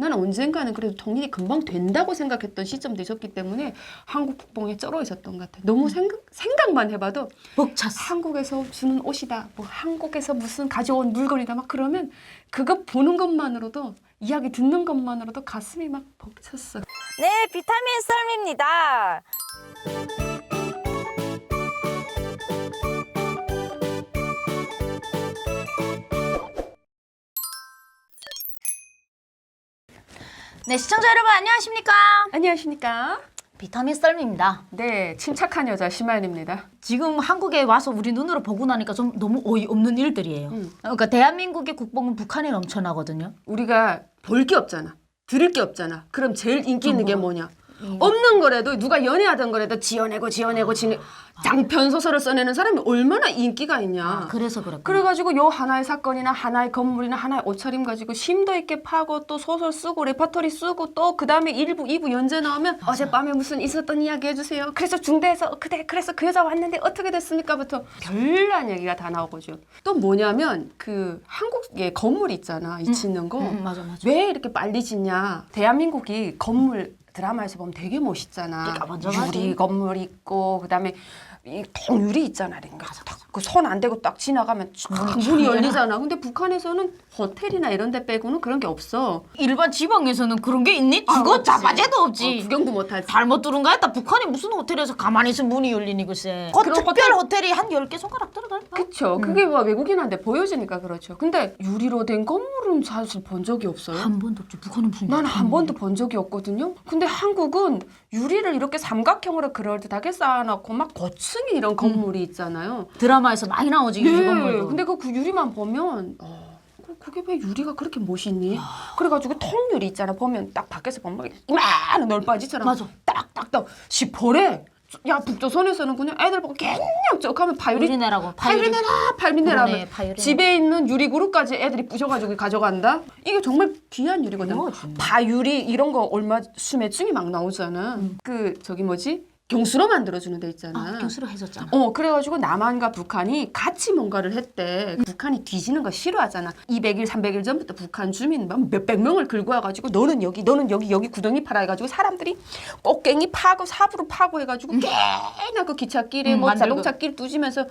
나는 언젠가는 그래도 통일이 금방 된다고 생각했던 시점도 있었기 때문에 한국 국뽕에 쩔어 있었던 것 같아. 너무 생각, 생각만 해봐도 벅찼어. 한국에서 주는 옷이다, 뭐 한국에서 무슨 가져온 물건이다 막 그러면 그거 보는 것만으로도 이야기 듣는 것만으로도 가슴이 막 벅찼어. 네, 비타민 썰입니다. 네, 시청자 여러분 안녕하십니까? 안녕하십니까? 비타민 썰입니다. 네, 침착한 여자 심하연입니다. 지금 한국에 와서 우리 눈으로 보고 나니까 좀 너무 어이없는 일들이에요. 음. 그러니까 대한민국의 국뽕은 북한에 넘쳐나거든요. 우리가 볼 게 없잖아. 들을 게 없잖아. 그럼 제일 인기 있는 게 정보. 뭐냐? 없는 거라도 누가 연애하던 거라도 지어내고 지어내고 지내 장편 소설을 써내는 사람이 얼마나 인기가 있냐. 아, 그래서 그랬구나. 그래가지고 요 하나의 사건이나 하나의 건물이나 하나의 옷차림 가지고 심도 있게 파고 또 소설 쓰고 레퍼토리 쓰고 또 그 다음에 일부 이부 연재 나오면 어젯밤에 무슨 있었던 이야기 해주세요. 그래서 중대에서 그대 그래서 그 여자 왔는데 어떻게 됐습니까부터 별난 얘기가 다 나오고죠. 또 뭐냐면 그 한국의 건물 있잖아 이 짓는 거. 음, 맞아 맞아. 왜 이렇게 빨리 짓냐? 대한민국이 건물 드라마에서 보면 되게 멋있잖아. 까만져가지고. 유리 건물 있고 그다음에 이 통유리 있잖아. 그손 안 대고 딱 지나가면 쫙 문이 열리잖아. 근데 북한에서는 호텔이나 이런 데 빼고는 그런 게 없어. 일반 지방에서는 그런 게 있니? 아, 그거 없지. 자바제도 없지. 어, 구경도 못 하지. 잘못 들은 가 했다. 북한이 무슨 호텔에서 가만히 있으면 문이 열리니 글쎄. 그 특별 호텔이 한 10개 손가락 들어갈 까 그쵸. 그게 뭐 외국인한테 보여지니까 그렇죠. 근데 유리로 된 건물은 사실 본 적이 없어요. 한 번도 없지. 북한은 무슨 난 한 번도 본 적이 없거든요. 근데 한국은 유리를 이렇게 삼각형으로 그럴듯하게 쌓아놓고 막 고층 이 이런 건물이 있잖아요. 드라마에서 많이 나오지 네. 이 건물도. 근데 그, 그 유리만 보면 어, 그- 그게 왜 유리가 그렇게 멋있니? 그래가지고 통유리 있잖아. 보면 딱 밖에서 보면 이만한 널빠지처럼 맞아. 딱딱딱 시퍼래. 야 북조선에서는 그냥 애들 보고 그냥 파유리 유리내라고 파유리 파유리 내라 그러네, 하면. 집에 있는 유리 그릇까지 애들이 부셔가지고 가져간다. 이게 정말 귀한 유리거든. 뭐지? 파유리 이런 거 얼마 수매증이 막 나오잖아. 그 저기 뭐지 경수로 만들어주는 데 있잖아. 아, 교수로 해줬잖아. 어 그래가지고 남한과 북한이 같이 뭔가를 했대. 북한이 뒤지는 거 싫어하잖아. 200일, 300일 전부터 북한 주민 막 몇백 명을 긁고 와가지고 너는 여기, 너는 여기, 여기 구덩이 파라 해가지고 사람들이 꽃갱이 파고 삽으로 파고 해가지고 꽤나 그 기찻길에 음, 뭐 만들고. 자동차길 뚜지면서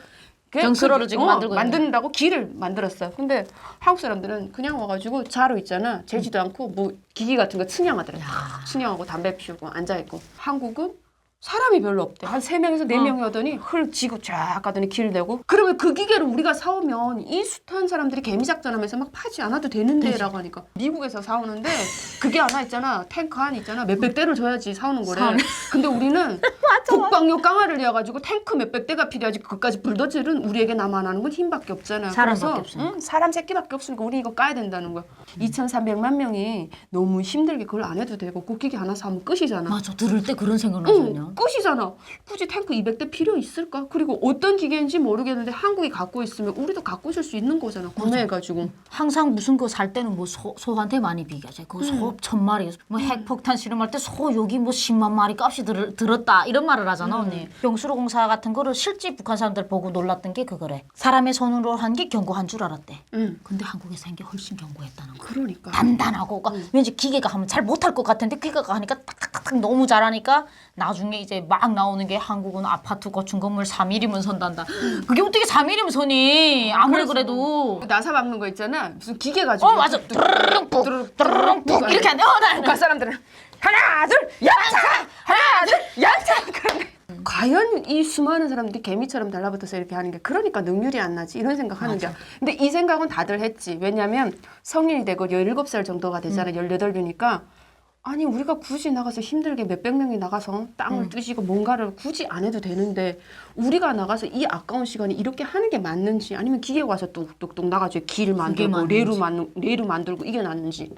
그- 경수로를 그- 지금 만들고 있네. 만든다고 길을 만들었어. 근데 한국 사람들은 그냥 와가지고 자로 있잖아. 재지도 않고 뭐 기기 같은 거 측량하더라. 측량하고 담배 피우고 앉아 있고. 한국은 사람이 별로 없대. 한 세명에서네 어. 명이 오더니 흙 지고 쫙 가더니 길 내고. 그러면 그 기계를 우리가 사오면 이 숱한 사람들이 개미작전하면서 막 파지 않아도 되는데 라고 하니까. 미국에서 사오는데 그게 하나 있잖아. 탱크 하나 있잖아. 몇백 대를 줘야지 사오는 거래. 사오네. 근데 우리는 국방용 깡화를 내어가지고 탱크 몇백 대가 필요하지. 그까지 불도질은 우리에게 남아나는 건 힘밖에 없잖아. 사람밖에 그래서, 없으니까. 응, 사람 새끼밖에 없으니까 우리 이거 까야 된다는 거야. 2,300만 명이 너무 힘들게 그걸 안 해도 되고 국기기 하나 사면 끝이잖아. 맞아. 들을 때 그런 생각 나잖냐. 응, 끝이잖아. 굳이 탱크 200대 필요 있을까? 그리고 어떤 기계인지 모르겠는데 한국이 갖고 있으면 우리도 갖고 있을 수 있는 거잖아. 구매해가지고. 항상 무슨 거 살 때는 뭐 소, 소한테 많이 비교하지. 그소천 마리, 뭐 핵폭탄 실험할 때 소 여기 뭐 10만 마리 값이 들, 들었다 이런 말을 하잖아 언니. 병수로 공사 같은 거를 실제 북한 사람들 보고 놀랐던 게 그거래. 사람의 손으로 한 게 견고한 줄 알았대. 응. 근데 한국에서 한 게 훨씬 견고했다는 거. 그러니까. 단단하고 그러니까 왠지 기계가 하면 잘 못할 것 같은데 기계가 하니까 딱 딱딱 너무 잘하니까 나중에 이제 막 나오는 게 한국은 아파트 고층 건물 3일이면 선단다. 그게 어떻게 3일이면 선이 아무리 그래도 나사 박는 거 있잖아. 무슨 기계 가지고. 어 맞아. 뚜루룩 푹 뚜루룩 푹 이렇게 안 돼. 어, 나 북한 사람들은 하나 둘 양차 하나 둘 양차 그런. 과연 이 수많은 사람들이 개미처럼 달라붙어서 이렇게 하는 게 그러니까 능률이 안 나지 이런 생각하는 거야. 근데 이 생각은 다들 했지. 왜냐면 성인이 되고 17살 정도가 되잖아. 18이니까 아니 우리가 굳이 나가서 힘들게 몇백 명이 나가서 땅을 뜨시고 뭔가를 굳이 안 해도 되는데 우리가 나가서 이 아까운 시간에 이렇게 하는 게 맞는지 아니면 기계 와서 뚝뚝뚝 나가지고 길 만들고. 레루 만 레루 만들고 이게 낫는지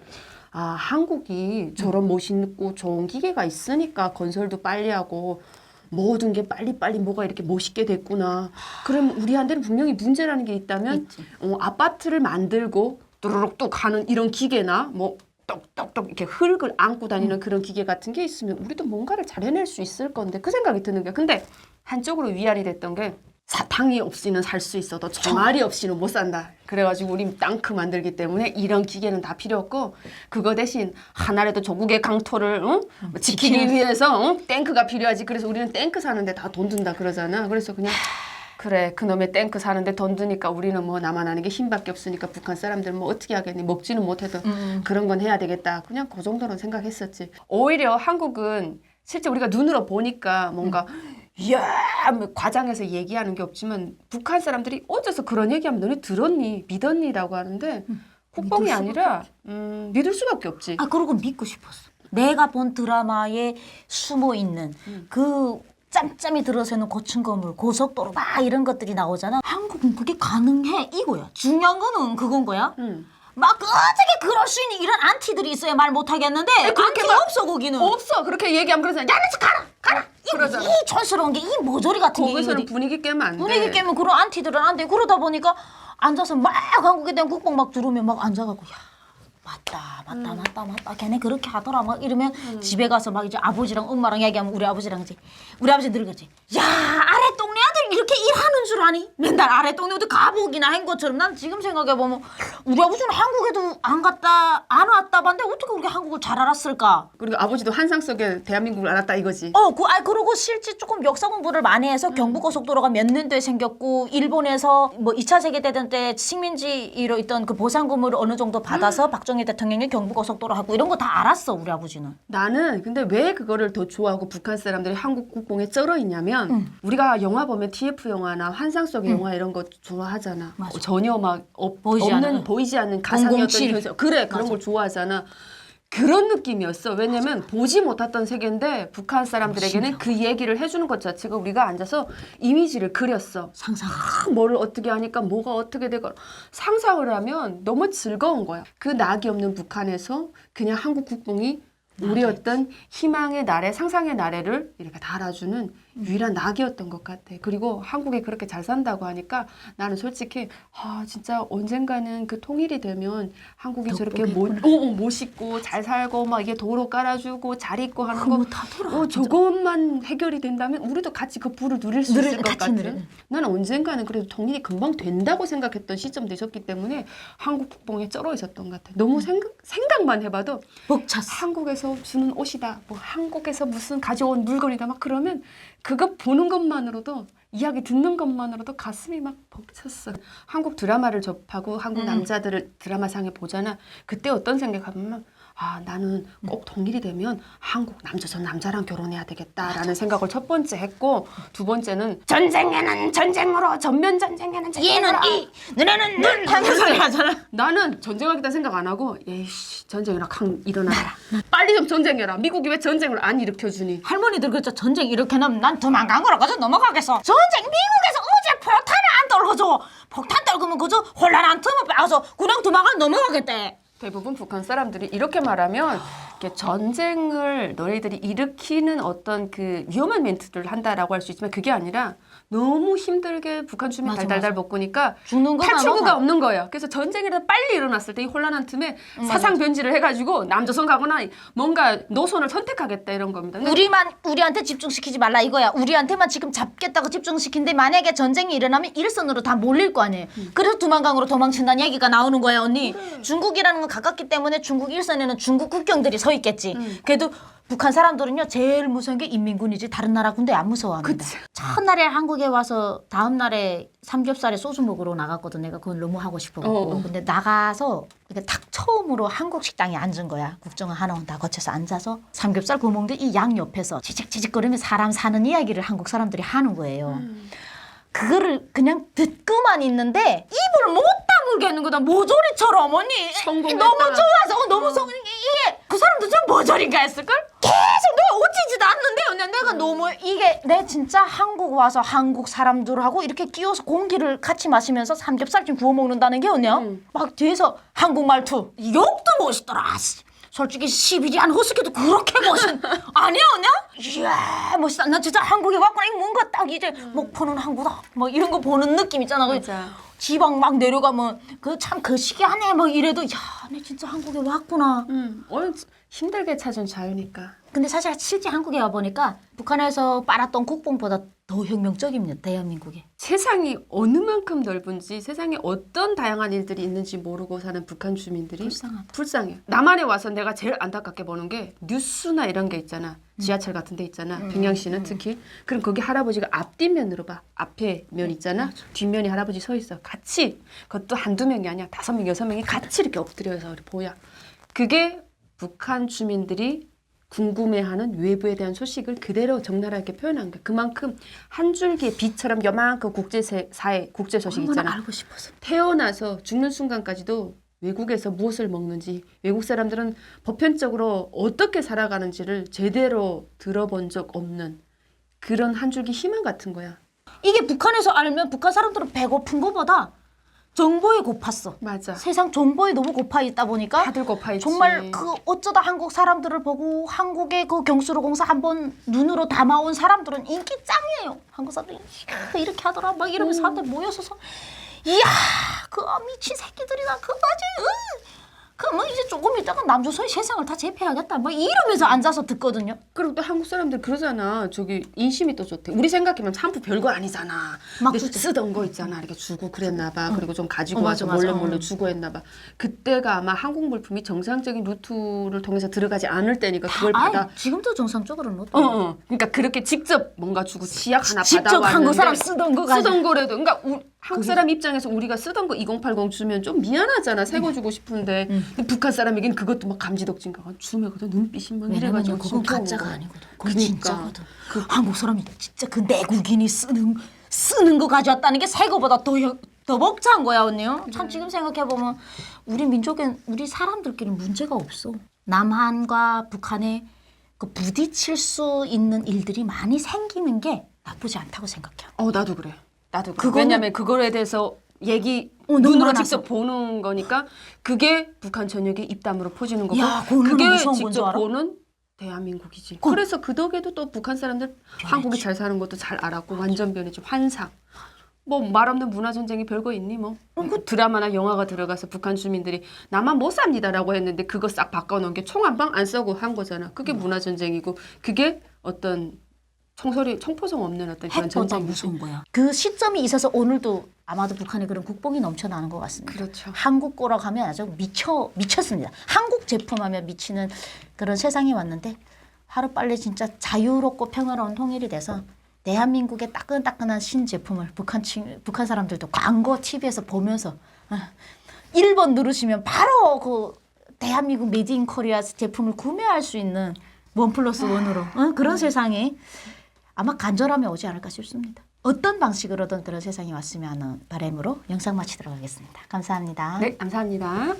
아 한국이 저런 멋있고 좋은 기계가 있으니까 건설도 빨리 하고 모든 게 빨리빨리 뭐가 이렇게 멋있게 됐구나. 그럼 우리한테는 분명히 문제라는 게 있다면 있지. 어, 아파트를 만들고 뚜루룩뚝 하는 이런 기계나 뭐 똑똑똑 이렇게 흙을 안고 다니는 그런 기계 같은 게 있으면 우리도 뭔가를 잘 해낼 수 있을 건데 그 생각이 드는 거야. 근데 한쪽으로 위안이 됐던 게 사탕이 없이는 살 수 있어도 정알이 없이는 못 산다. 그래가지고 우리 땅크 만들기 때문에 이런 기계는 다 필요 없고 그거 대신 하나라도 조국의 강토를 응? 뭐 지키기 위해서 응? 탱크가 필요하지. 그래서 우리는 탱크 사는데 다 돈 든다 그러잖아. 그래서 그냥 그래 그놈의 탱크 사는데 돈 드니까 우리는 뭐 나만 아는 게 힘밖에 없으니까 북한 사람들 뭐 어떻게 하겠니? 먹지는 못해도 그런 건 해야 되겠다. 그냥 그 정도는 생각했었지. 오히려 한국은 실제 우리가 눈으로 보니까 뭔가 이야 뭐 과장해서 얘기하는 게 없지만 북한 사람들이 어째서 그런 얘기하면 너네 들었니? 믿었니라고 하는데 국뽕이 믿을 아니라 음, 믿을 수밖에 없지. 아 그러고 믿고 싶었어. 내가 본 드라마에 숨어 있는 그 짬짬이 들어서는 고층 건물, 고속도로 막 이런 것들이 나오잖아. 한국은 그게 가능해 이거야. 중요한 거는 그건 거야. 음. 막 어떻게 그럴 수 있는 이런 안티들이 있어야 말 못하겠는데 그렇게 안티 막- 없어 거기는. 없어 그렇게 얘기하면 그러잖아 야너 가라 가라 이, 그러잖아 이 촌스러운 게 이 모조리 같은 게 거기서는 이거지. 분위기 깨면 안돼 분위기 깨면 그런 안티들은 안 돼. 그러다 보니까 앉아서 막 한국에 대한 국뽕 막 들으면 막 앉아갖고 야 맞다 맞다 맞다 맞다. 걔네 그렇게 하더라. 막 이러면 집에 가서 막 이제 아버지랑 엄마랑 얘기하면 우리 아버지랑 이제 우리 아버지 늙었지. 야 아래 동네 아들 이렇게 일하는 줄 아니? 맨날 아래 동네 어디 가보기나 한 것처럼 난 지금 생각해 보면 우리 아버지는 한국에도 안 갔다 안 왔다 봤는데 어떻게 그렇게 한국을 잘 알았을까 그리고 아버지도 환상 속에 대한민국을 알았다 이거지. 어, 그, 아, 그리고 실제 조금 역사 공부를 많이 해서 경부고속도로가 몇 년도에 생겼고, 일본에서 뭐 2차 세계대전 때 식민지로 있던 그 보상금을 어느 정도 받아서 박정희 대통령이 경부고속도로 하고 이런 거 다 알았어, 우리 아버지는. 나는 근데 왜 그거를 더 좋아하고 북한 사람들이 한국 국뽕에 쩔어 있냐면 우리가 영화 보면 TF 영화나 환상 속의 영화 이런 거 좋아하잖아. 맞아. 어, 전혀 막 없, 보이지 없는. 보이지 않는 가상이었던 007. 현실. 그래 그런 맞아. 걸 좋아하잖아. 그런 느낌이었어. 왜냐면 보지 못했던 세계인데 북한 사람들에게는 그 얘기를 해주는 것 자체가 우리가 앉아서 이미지를 그렸어. 상상. 막 뭐를 어떻게 하니까 뭐가 어떻게 되고 상상을 하면 너무 즐거운 거야. 그 낙이 없는 북한에서 그냥 한국 국뽕이 우리 어떤 희망의 나래, 상상의 나래를 이렇게 달아주는 유일한 낙이었던 것 같아. 그리고 한국이 그렇게 잘 산다고 하니까 나는 솔직히 아 진짜 언젠가는 그 통일이 되면 한국이 저렇게 모, 어, 어, 멋있고 잘 살고 막 이게 도로 깔아주고 잘 있고 하는 거 그거 다 돌아. 어, 저것만 해결이 된다면 우리도 같이 그 부를 누릴 수 누릴- 있을 것. 누릴. 나는 언젠가는 그래도 통일이 금방 된다고 생각했던 시점도 있었기 때문에 한국 국뽕에 쩔어 있었던 것 같아. 너무 생각, 생각만 해봐도 벅찼어. 한국에서 주는 옷이다, 뭐 한국에서 무슨 가져온 물건이다, 막 그러면 그거 보는 것만으로도 이야기 듣는 것만으로도 가슴이 막 벅찼어. 한국 드라마를 접하고 한국 남자들을 드라마상에 보잖아. 그때 어떤 생각하면 아 나는 꼭 통일이 되면 한국 남자 전 남자랑 결혼해야 되겠다라는 생각을 첫 번째 했고 두 번째는 전쟁에는 전쟁으로 전면 전쟁에는 얘는 전쟁으로 이, 너네는 눈 하는 소리 하잖아. 나는 전쟁하겠다 생각 안 하고 에이씨 전쟁이나 강 일어나라 빨리 좀 전쟁해라 미국이 왜 전쟁을 안 일으켜주니 할머니들 그저 전쟁 이렇게 나면 난 도망간 거라 가서 넘어가겠어. 전쟁 미국에서 어제 폭탄을 안 떨어져. 폭탄 떨구면 그저 혼란한 틈을 빼서 그냥 도망가 넘어가겠대. 대부분 북한 사람들이 이렇게 말하면 이렇게 전쟁을 너희들이 일으키는 어떤 그 위험한 멘트를 한다라고 할 수 있지만 그게 아니라 너무 힘들게 북한 주민 맞아, 달달달 맞아. 먹고니까 죽는 탈출구가 없는 거예요. 그래서 전쟁이라도 빨리 일어났을 때 이 혼란한 틈에 사상 변질을 해가지고 남조선 가거나 뭔가 노선을 선택하겠다 이런 겁니다. 우리만 우리한테 집중시키지 말라 이거야. 우리한테만 지금 잡겠다고 집중시킨데 만약에 전쟁이 일어나면 일선으로 다 몰릴 거 아니에요. 그래서 두만강으로 도망친다는 얘기가 나오는 거야 언니. 중국이라는 건 가깝기 때문에 중국 일선에는 중국 국경들이 서 있겠지. 그래도 북한 사람들은요 제일 무서운 게 인민군이지 다른 나라 군대 안 무서워합니다. 그치. 첫날에 한국에 와서 다음 날에 삼겹살에 소주 먹으러 나갔거든. 내가 그걸 너무 하고 싶어갖고. 어. 근데 나가서 이렇게 딱 처음으로 한국 식당에 앉은 거야. 국정원 하나원 다 거쳐서 앉아서 삼겹살 구워 먹는데 이양 옆에서 지직지직거리며 사람 사는 이야기를 한국 사람들이 하는 거예요. 그거를 그냥 듣고만 있는데 입을 못 다물겠는 거다. 모조리처럼 언니. 성공했다. 너무 좋아서 어, 너무 성 이게 그 사람도 좀 모조리인가 했을걸? 계속 내가 어찌지도 않는데 언니 내가 너무 이게 내 진짜 한국 와서 한국 사람들하고 이렇게 끼워서 공기를 같이 마시면서 삼겹살 좀 구워 먹는다는 게 언니야. 막 뒤에서 한국 말투 욕도 멋있더라. 씨. 솔직히 시비리 안 호스키도 그렇게 멋있 아니야 언니야? 이야 멋있다. 나 진짜 한국에 왔구나. 이거 뭔가 딱 이제 목포는 한국다. 뭐 이런 거 보는 느낌 있잖아. 그 맞아. 지방 막 내려가면 그 참 그 시기 안에 막 이래도 야내 진짜 한국에 왔구나 음, 오늘 힘들게 찾은 자유니까. 근데 사실 실제 한국에 와 보니까 북한에서 빨았던 국뽕보다 더 혁명적입니다 대한민국에 세상이 어느 만큼 넓은지 세상에 어떤 다양한 일들이 있는지 모르고 사는 북한 주민들이 불쌍하다. 불쌍해요. 남한에 와서 내가 제일 안타깝게 보는 게 뉴스나 이런 게 있잖아. 음. 지하철 같은 데 있잖아. 평양시는 특히. 그럼 거기 할아버지가 앞뒷면으로 봐. 앞에 면 있잖아. 뒷면이 할아버지 서 있어. 같이. 그것도 한두 명이 아니야. 다섯 명, 여섯 명이 같이 이렇게 엎드려서 보여. 그게 북한 주민들이 궁금해하는 외부에 대한 소식을 그대로 적나라하게 표현한 거야. 그만큼 한 줄기의 빛처럼 요만큼 국제사회 국제 소식 있잖아. 알고 싶어서 태어나서 죽는 순간까지도 외국에서 무엇을 먹는지 외국 사람들은 보편적으로 어떻게 살아가는지를 제대로 들어본 적 없는 그런 한 줄기 희망 같은 거야. 이게 북한에서 알면 북한 사람들은 배고픈 것보다 정보에 고팠어 맞아. 세상 정보에 너무 고파 있다 보니까 다들 고파 있지. 정말 그 어쩌다 한국 사람들을 보고 한국의 그 경수로 공사 한번 눈으로 담아온 사람들은 인기 짱이에요. 한국 사람들이 이야, 이렇게 하더라 막 이러면서 사람들 모여서서 이야 그 미친 새끼들이다 그거지. 그뭐 이제 조금 있다가 남조선의 세상을 다 제패하겠다 막 이러면서 앉아서 듣거든요. 그리고 또 한국 사람들 그러잖아. 저기 인심이 또 좋대. 우리 생각하면 참부 별거 아니잖아. 막 근데 주지. 쓰던 거 있잖아. 이렇게 주고 그랬나 봐. 그리고 좀 가지고 어, 와서 맞아. 몰래 몰래 어. 주고 했나 봐. 그때가 아마 한국 물품이 정상적인 루트를 통해서 들어가지 않을 때니까 그걸 받아 지금도 정상적으로는 어, 어. 그러니까 그렇게 직접 뭔가 주고 지약 하나 직접 받아왔는데 한국 사람 쓰던 거 가지고. 쓰던 거래도 그러니까 우, 한국 사람 입장에서 우리가 쓰던 거 2080 주면 좀 미안하잖아 새 거 주고 싶은데 근데 북한 사람에겐 그것도 막 감지덕진가 주면거든 눈빛이 막 이래가지고 그건 가짜가 오고. 아니거든. 그건 그러니까. 진짜거든. 한국 사람이 진짜 그 내국인이 쓰는 쓰는 거 가져왔다는 게 새 거보다 더, 여- 더 벅찬 거야 언니요. 참 지금 생각해 보면 우리 민족엔 우리 사람들끼리 문제가 없어. 남한과 북한에 그 부딪힐 수 있는 일들이 많이 생기는 게 나쁘지 않다고 생각해요. 어 나도 그래 나도 그거는- 왜냐면 그거에 대해서 얘기 어, 너무 눈으로 많아서. 직접 보는 거니까 그게 북한 전역에 입담으로 퍼지는 거고 야, 그거 얼마나 그게 무서운 건줄 직접 알아? 보는 대한민국이지. 그- 그래서 그 덕에도 또 북한 사람들 한국이 잘 사는 것도 잘 알았고 완전 변했죠. 환상. 뭐 말 없는 문화 전쟁이 별거 있니 뭐 드라마나 영화가 들어가서 북한 주민들이 나만 못 삽니다라고 했는데 그거 싹 바꿔놓은 게 총 한 방 안 쏘고 한 거잖아. 그게 문화 전쟁이고 그게 어떤 총소리 총포성 없는 어떤 그런 핵보다 전쟁이지. 무서운 거야. 그 시점이 있어서 오늘도 아마도 북한에 그런 국뽕이 넘쳐나는 것 같습니다. 그렇죠. 한국 거라고 하면 아주 미쳐 미쳤습니다. 한국 제품하면 미치는 그런 세상이 왔는데 하루 빨리 진짜 자유롭고 평화로운 통일이 돼서 대한민국의 따끈따끈한 신제품을 북한 친 북한 사람들도 광고 TV에서 보면서 아, 1번 누르시면 바로 그 대한민국 메이드 인 코리아 제품을 구매할 수 있는 원 플러스 원으로 어? 그런 세상이 아마 간절함이 오지 않을까 싶습니다. 어떤 방식으로든 그런 세상이 왔으면 하는 바람으로 영상 마치도록 하겠습니다. 감사합니다. 네, 감사합니다.